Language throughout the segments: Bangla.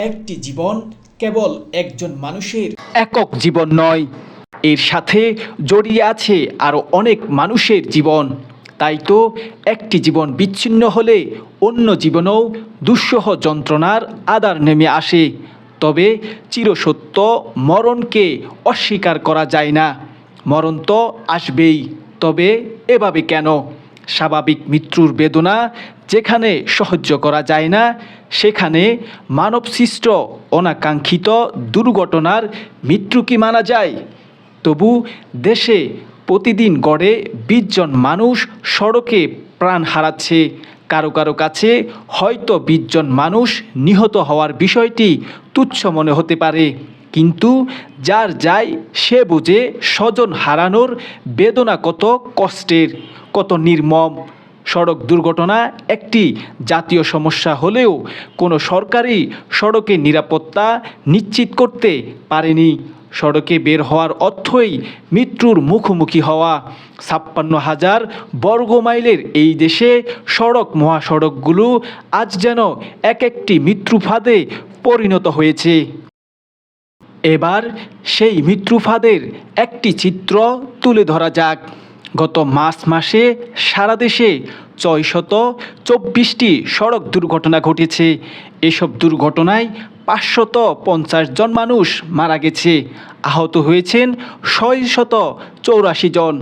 একটি জীবন কেবল একজন মানুষের। একক জীবন নয়, এর সাথে জড়িয়ে আছে আরও অনেক মানুষের জীবন। তাই তো একটি জীবন বিচ্ছিন্ন হলে অন্য জীবনেও দুঃসহ যন্ত্রণার আদার নেমে আসে। তবে চিরসত্য মরণকে অস্বীকার করা যায় না। মরণ তো আসবেই, তবে এভাবে কেন? স্বাভাবিক মৃত্যুর বেদনা যেখানে সহ্য করা যায় না, সেখানে মানবসৃষ্ট অনাকাঙ্ক্ষিত দুর্ঘটনার মৃত্যু কি মানা যায়? তবু দেশে প্রতিদিন গড়ে বিশ জন মানুষ সড়কে প্রাণ হারাচ্ছে। কারও কারও কাছে হয়তো বিশ জন মানুষ নিহত হওয়ার বিষয়টি তুচ্ছ মনে হতে পারে। কিন্তু যার যায় সে বুঝে স্বজন হারানোর বেদনা কত কষ্টের। কত নির্মম সড়ক দুর্ঘটনা একটি জাতীয় সমস্যা হলেও কোনো সরকারি সড়কের নিরাপত্তা নিশ্চিত করতে পারেনি। সড়কে বের হওয়ার অর্থই মৃত্যুর মুখোমুখি হওয়া। ছাপ্পান্ন হাজার বর্গ মাইলের এই দেশে সড়ক মহাসড়কগুলো আজ যেন এক একটি মৃত্যুফাদে পরিণত হয়েছে। এবার সেই মৃত্যুফাদের একটি চিত্র তুলে ধরা যাক। গত মার্চ মাসে সারা দেশে ছয়শত চব্বিশটি সড়ক দুর্ঘটনা ঘটেছে। এসব দুর্ঘটনায় পাঁচশত পঞ্চাশ জন মানুষ মারা গেছে। আহত হয়েছেন ছয়শত চৌরাশি জন।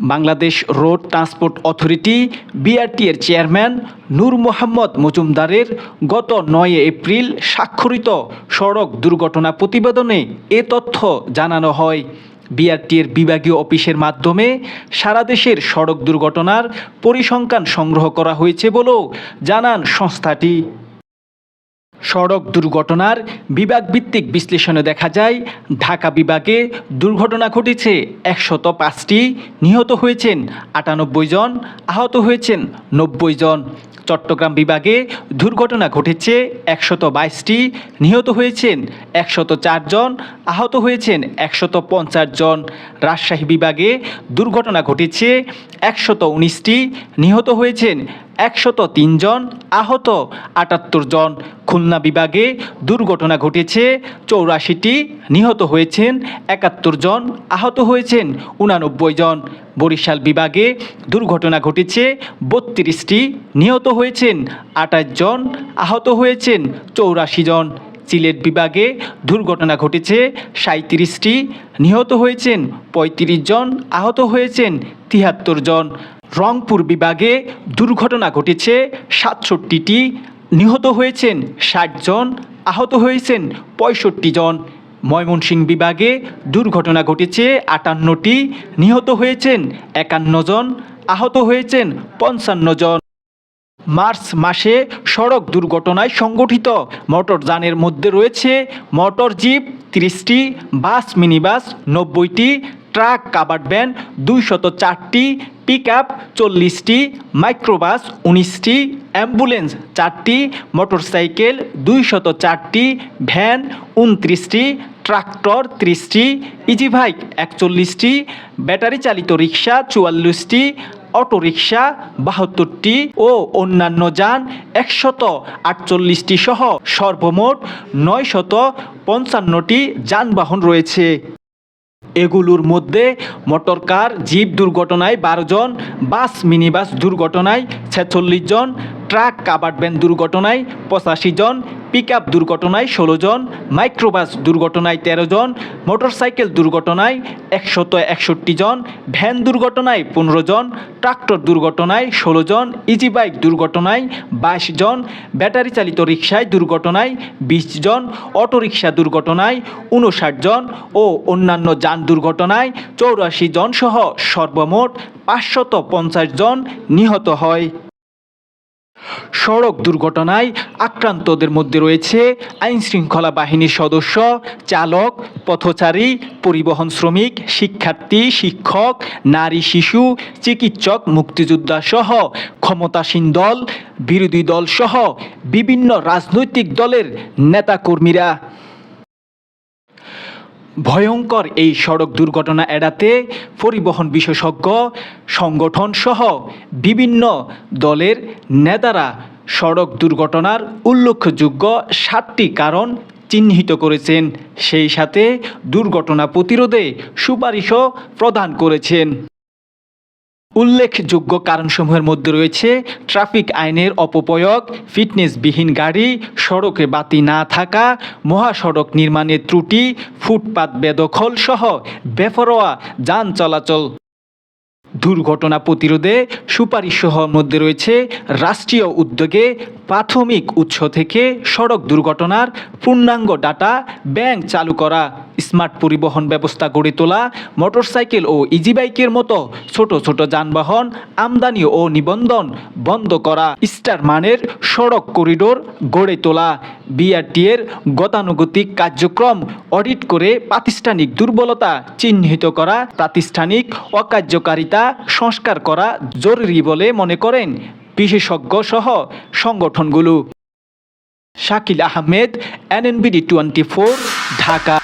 Bangladesh road transport authority BRT এর চেয়ারম্যান নূর মোহাম্মদ মজুমদারের গত নয় এপ্রিল স্বাক্ষরিত সড়ক দুর্ঘটনা প্রতিবেদনে এ তথ্য জানানো হয়। বিআরটি এর বিভাগীয় অফিসের মাধ্যমে সারা দেশের সড়ক দুর্ঘটনার পরিসংখ্যান সংগ্রহ করা হয়েছে বলেও জানান সংস্থাটি। সড়ক দুর্ঘটনার বিভাগভিত্তিক বিশ্লেষণে দেখা যায়, ঢাকা বিভাগে দুর্ঘটনা ঘটেছে একশত পাঁচটি, নিহত হয়েছেন আটানব্বই জন, আহত হয়েছেন নব্বই জন। চট্টগ্রাম বিভাগে দুর্ঘটনা ঘটেছে একশত বাইশটি, নিহত হয়েছেন একশত চারজন, আহত হয়েছেন একশত পঞ্চাশ জন। রাজশাহী বিভাগে দুর্ঘটনা ঘটেছে একশত উনিশটি, নিহত হয়েছেন একশত তিনজন, আহত আটাত্তর জন। খুলনা বিভাগে দুর্ঘটনা ঘটেছে। চৌরাশিটি নিহত হয়েছেন, একাত্তর জন আহত হয়েছেন, উনানব্বই জন। বরিশাল বিভাগে দুর্ঘটনা ঘটেছে, বত্রিশটি নিহত হয়েছেন, আঠাশ জন আহত হয়েছেন, চৌরাশি জন। সিলেট বিভাগে দুর্ঘটনা ঘটেছে সাঁত্রিশটি নিহত হয়েছেন, পঁয়ত্রিশ জন আহত হয়েছেন তিয়াত্তর জন। রংপুর বিভাগে দুর্ঘটনা ঘটেছে, সাতষট্টিটি নিহত হয়েছেন ষাট জন, আহত হয়েছেন পঁয়ষট্টি জন। ময়মনসিংহ বিভাগে দুর্ঘটনা ঘটেছে আটান্নটি, নিহত হয়েছেন একান্ন জন, আহত হয়েছেন পঞ্চান্ন জন। মার্চ মাসে সড়ক দুর্ঘটনায় সংগঠিত মোটরযানের মধ্যে রয়েছে মোটর জিপ তিরিশটি, বাস মিনিবাস নব্বইটি ট্রাক কাভার্ড ভ্যান, দুইশত চারটি পিক আপ চল্লিশটি, মাইক্রোবাস উনিশটি, অ্যাম্বুলেন্স চারটি, মোটরসাইকেল দুইশত চারটি, ভ্যান উনত্রিশটি, ট্রাক্টর ত্রিশটি, ইজিভাইক একচল্লিশটি ব্যাটারি চালিত রিক্সা চুয়াল্লিশটি অটোরিকশা বাহাত্তরটি ও অন্যান্য যান একশত আটচল্লিশটি সহ সর্বমোট নয়শত পঞ্চান্নটি যানবাহন রয়েছে। এগুলোর মধ্যে মোটরকার জিপ দুর্ঘটনায় বারো জন বাস মিনিবাস দুর্ঘটনায় ছেচল্লিশ জন ট্রাক কাভার্ড ভ্যান দুর্ঘটনায় পঁচাশি জন পিক আপ দুর্ঘটনায় ষোলো জন, মাইক্রোবাস দুর্ঘটনায় তেরো জন, মোটরসাইকেল দুর্ঘটনায় একশত একষট্টি জন, ভ্যান দুর্ঘটনায় পনেরো জন, ট্রাক্টর দুর্ঘটনায় ষোলো জন, ইজি বাইক দুর্ঘটনায় বাইশ জন, ব্যাটারি চালিত রিক্সায় দুর্ঘটনায় বিশ জন অটোরিকশা দুর্ঘটনায় উনষাট জন ও অন্যান্য যান দুর্ঘটনায় চৌরাশি জন সহ সর্বমোট পাঁচশত পঞ্চাশ জন নিহত হয়। সড়ক দুর্ঘটনায় আক্রান্তদের মধ্যে রয়েছে আইনশৃঙ্খলা বাহিনীর সদস্য, চালক, পথচারী, পরিবহন শ্রমিক, শিক্ষার্থী, শিক্ষক, নারী, শিশু, চিকিৎসক, মুক্তিযোদ্ধা সহ ক্ষমতাসীন দল, বিরোধী দল সহ বিভিন্ন রাজনৈতিক দলের নেতাকর্মীরা। ভয়ঙ্কর এই সড়ক দুর্ঘটনা এড়াতে পরিবহন বিশেষজ্ঞ সংগঠন সহ বিভিন্ন দলের নেতারা সড়ক দুর্ঘটনার উল্লেখযোগ্য সাতটি কারণ চিহ্নিত করেছেন। সেই সাথে দুর্ঘটনা প্রতিরোধে সুপারিশও প্রদান করেছেন। উল্লেখযোগ্য কারণসমূহের মধ্যে রয়েছে ট্রাফিক আইনের অপপ্রয়োগ, ফিটনেসবিহীন গাড়ি, সড়কে বাতি না থাকা, মহাসড়ক নির্মাণের ত্রুটি, ফুটপাত বেদখল সহ বেফরোয়া যান চলাচল। দুর্ঘটনা প্রতিরোধে সুপারিশসহ মধ্যে রয়েছে রাষ্ট্রীয় উদ্যোগে প্রাথমিক উৎস থেকে সড়ক দুর্ঘটনার পূর্ণাঙ্গ ডাটা ব্যাংক চালু করা। স্মার্ট পরিবহন ব্যবস্থা গড়ে তোলা, মোটরসাইকেল ও ইজি বাইকের মতো ছোট ছোট যানবাহন আমদানি ও নিবন্ধন বন্ধ করা, স্টার মানের সড়ক করিডোর গড়ে তোলা, বিআরটি এর গতানুগতিক কার্যক্রম অডিট করে প্রাতিষ্ঠানিক দুর্বলতা চিহ্নিত করা, প্রাতিষ্ঠানিক অকার্যকারিতা সংস্কার করা জরুরি বলে মনে করেন বিশেষজ্ঞ সহ সংগঠনগুলো। Shakil Ahmed, NNBD twenty four, Dhaka.